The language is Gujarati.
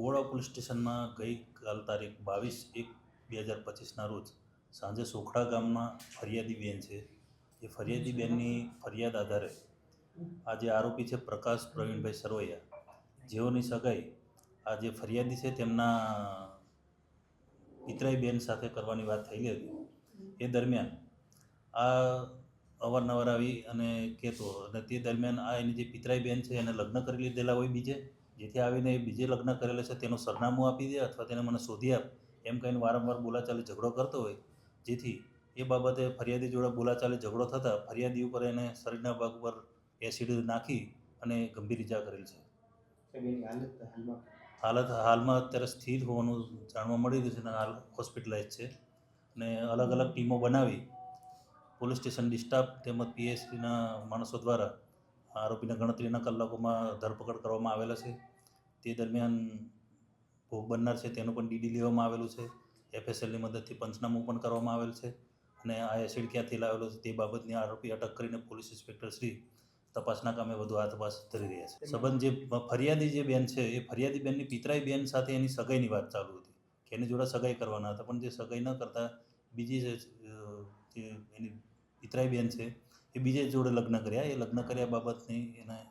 કુવાડા પોલીસ સ્ટેશનમાં ગઈકાલ તારીખ બાવીસ એક બે હજાર પચીસના રોજ સાંજે સોખડા ગામમાં ફરિયાદી બેન છે. એ ફરિયાદી બેનની ફરિયાદ આધારે આ જે આરોપી છે પ્રકાશ પ્રવીણભાઈ સરવૈયા જેઓની સગાઈ આ જે ફરિયાદી છે તેમના પિતરાઈ બેન સાથે કરવાની વાત થયેલી હતી. એ દરમિયાન આ અવારનવાર આવી અને કહેતો અને તે દરમિયાન આ એની જે પિતરાઈ બેન છે એને લગ્ન કરી લીધેલા હોય બીજે જેથી આવીને એ બીજે લગ્ન કરેલા છે તેનું સરનામું આપી દે અથવા તેને મને શોધી આપ એમ કહીને વારંવાર બોલાચાલી ઝઘડો કરતો હોય. જેથી એ બાબતે ફરિયાદી જોડે બોલાચાલી ઝઘડો થતાં ફરિયાદી ઉપર એને શરીરના ભાગ ઉપર એસિડ નાખી અને ગંભીર ઇજા કરેલ છે. હાલત હાલમાં? હાલત હાલમાં અત્યારે સ્થિર હોવાનું જાણવા મળી રહ્યું છે અને હાલ હોસ્પિટલાઇઝ છે અને અલગ અલગ ટીમો બનાવી પોલીસ સ્ટેશન ડિસ્ટાફ તેમજ પીએસસીના માણસો દ્વારા આરોપીના ગણતરીના કલાકોમાં ધરપકડ કરવામાં આવેલા છે. તે દરમિયાન ભોગ બનનાર છે, તેનું પણ ડીડી લેવામાં આવેલું છે. એફએસએલની મદદથી પંચનામું પણ કરવામાં આવેલ છે અને આ એસિડ ક્યાંથી લાવેલો છે તે બાબતની આરોપી અટક કરીને પોલીસ ઇન્સ્પેક્ટર શ્રી તપાસના કામે વધુ આ તપાસ ધરી રહ્યા છે. સંબંધ જે ફરિયાદી જે બેન છે, એ ફરિયાદી બેનની પિતરાઈ બેન સાથે એની સગાઈની વાત ચાલુ હતી. કે એની જોડે સગાઈ કરવાના હતા, પણ જે સગાઈ ન કરતા બીજી જે એની પિતરાઈ બેન છે એ બીજે જોડે લગ્ન કર્યા? એ લગ્ન કર્યા બાબતની એને